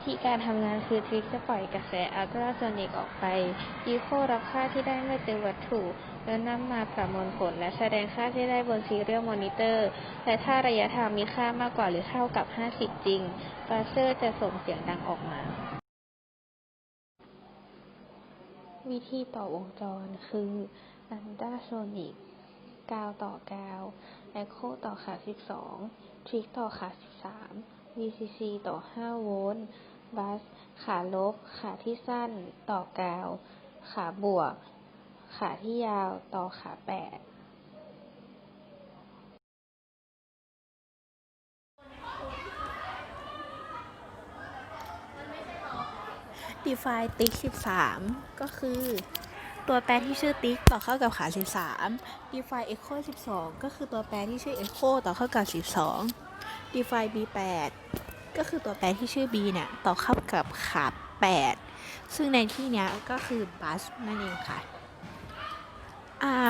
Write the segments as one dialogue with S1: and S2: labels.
S1: วิธีการทำงานคือทริกจะปล่อยกระแสอัลตราโซนิกออกไปอีโครับค่าที่ได้เมื่อเจอวัตถุ แล้วนำมาประมวลผลและแสดงค่าที่ได้บนซีเรียลมอนิเตอร์ และถ้าระยะทางมีค่ามากกว่าหรือเท่ากับ 50 จริงบาเซอร์จะส่งเสียงดังออกมา วิธีต่อวงจรคืออันดาโซนิกกาวต่อกาว แอคโคต่อขา 12 ทริกต่อขา 13 VCC ต่อ 5 โวลต์ บัส ขาลบ ขาที่สั้น ต่อกาว ขาบวก ขาที่ยาว ต่อขา8
S2: define ติ๊ก 13 ก็คือ ตัวแปรที่ชื่อติ๊กต่อเข้ากับขา 13 define echo 12 ก็คือตัวแปรที่ชื่อ echo ต่อเข้ากับ 12 define b8 ก็คือตัวแปรที่ชื่อ b เนี่ยต่อเข้ากับขา 8 ซึ่งในที่เนี้ยก็คือ bus นั่นเองค่ะ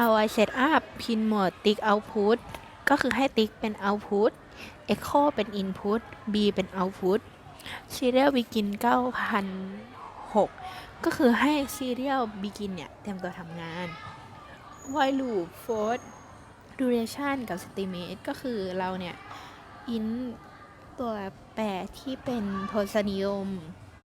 S2: RY set up pin mode ติ๊ก output ก็คือให้ติ๊กเป็น output echo เป็น input b เป็น output serial begin 9,006 ก็คือให้ serial begin เนี่ยเตรียมตัวทำงาน while loop for duration กับ estimate ก็คือเราเนี่ย อินตัวแปรที่เป็นทศนิยม